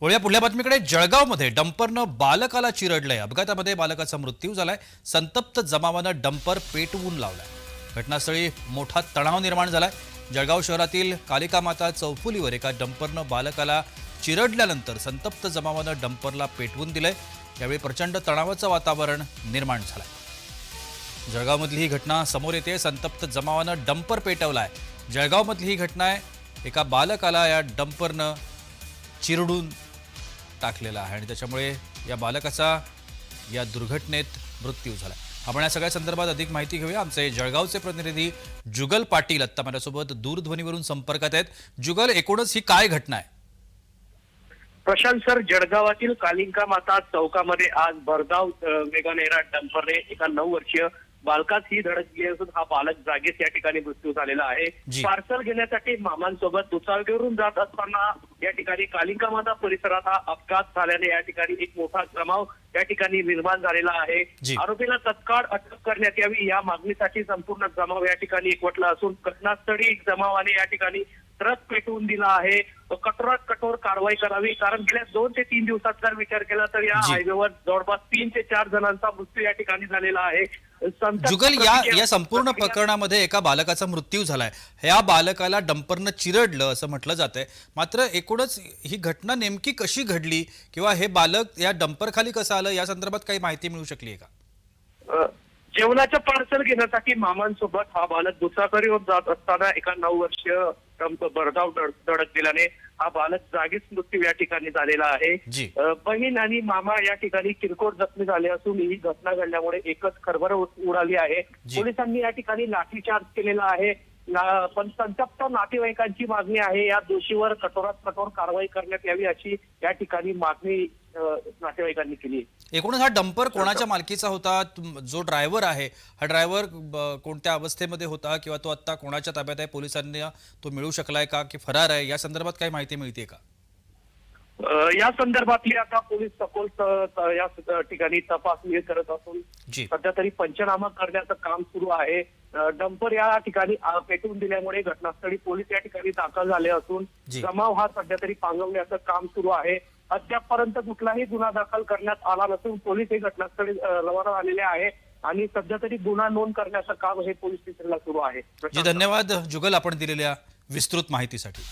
वळूया पुढल्या बातमीकडे. जळगावमध्ये डंपरनं बालकाला चिरडलंय. अपघातामध्ये बालकाचा मृत्यू झालाय. संतप्त जमावानं डंपर पेटवून लावलाय. घटनास्थळी मोठा तणाव निर्माण झालाय. जळगाव शहरातील कालिका माता चौफुलीवर एका डंपरनं बालकाला चिरडल्यानंतर संतप्त जमावानं डंपरला पेटवून दिलंय. यावेळी प्रचंड तणावाचं वातावरण निर्माण झालंय. जळगावमधली ही घटना समोर येते. संतप्त जमावानं डंपर पेटवलाय. जळगावमधली ही घटना आहे. एका बालकाला या डंपरनं चिरडून टाकलेला आहे. आणि त्याच्यामुळे या बालकाचा या दुर्घटनेत मृत्यू झाला. आपण या सगळ्या संदर्भात अधिक माहिती घेऊया. आमचे जळगावचे प्रतिनिधी जुगल पाटील आत्ता माझ्यासोबत दूरध्वनीवरून संपर्कात आहेत. जुगल एकूणच ही काय घटना आहे? प्रशांत सर जळगावातील कालिंका माता चौकामध्ये आज भरधाव वेगानेरा डंपरने एका नऊ वर्षीय बालकास ही धडक दिली असून हा बालक जागीच या ठिकाणी मृत्यू झालेला आहे. पार्सल घेण्यासाठी मामांसोबत दुचाकीवरून जात असताना या ठिकाणी कालिंका माता परिसरात हा अपघात झाल्याने या ठिकाणी एक मोठा जमाव या ठिकाणी निर्माण झालेला आहे. आरोपीला तत्काळ अटक करण्यात यावी या मागणीसाठी संपूर्ण जमाव या ठिकाणी एकवटला असून घटनास्थळी जमावाने या ठिकाणी ट्रक पेटवून दिला आहे. कठोरात कठोर कारवाई करावी. कारण गेल्या दोन ते तीन दिवसात जर विचार केला तर या. हायवेवर जवळपास तीन ते चार जणांचा मृत्यू या ठिकाणी झालेला आहे. जुगल या या संपूर्ण प्रकरणामध्ये एका बालकाचा मृत्यू झालाय. ह्या बालकाला डंपरनं चिरडलं असं म्हटलं जातंय. मात्र एकूणच ही घटना नेमकी कशी घडली किंवा हे बालक या डंपर खाली कसं आलं या संदर्भात काही माहिती मिळू शकली आहे का? जेवणाचं पार्सल घेण्यासाठी मामांसोबत हा बालक दुचाकीवर जात असताना एका नऊ वर्षीय भरधाव धड- धडक दिल्याने हा बालक जागीच मृत्यू या ठिकाणी झालेला आहे. बहीण आणि मामा या ठिकाणी किरकोळ जखमी झाले असून ही घटना घडल्यामुळे एकच खरभर उडाली आहे. पोलिसांनी या ठिकाणी लाठीचार्ज केलेला आहे. पण संतप्त नातेवाईकांची मागणी आहे. या दोषीवर कठोरात कठोर कारवाई करण्यात यावी अशी या ठिकाणी मागणी नातेवाईकांनी केली. एकूणच हा डंपर कोणाच्या मालकीचा होता? जो ड्रायव्हर आहे हा ड्रायव्हर कोणत्या अवस्थेमध्ये होता किंवा तो आता कोणाच्या ताब्यात आहे? पोलिसांनी तो मिळू शकलाय का की फरार आहे? या संदर्भात काही माहिती मिळते का? या संदर्भातली आता पोलीस सखोल या ठिकाणी तपासणी करत असून सध्या तरी पंचनामा करण्याचं काम सुरू आहे. डंपर या ठिकाणी पेटवून दिल्यामुळे घटनास्थळी पोलीस या ठिकाणी दाखल झाले असून. जमाव हा सध्या तरी पांगवण्याचं काम सुरू आहे. अद्यापपर्यंत कुठलाही गुन्हा दाखल करण्यात आला नसून पोलीस हे घटनास्थळी रवाना झालेले आहे आणि सध्या तरी गुन्हा नोंद करण्याचं काम हे पोलीस स्टेशनला सुरू आहे. धन्यवाद जुगल आपण दिलेल्या विस्तृत माहितीसाठी.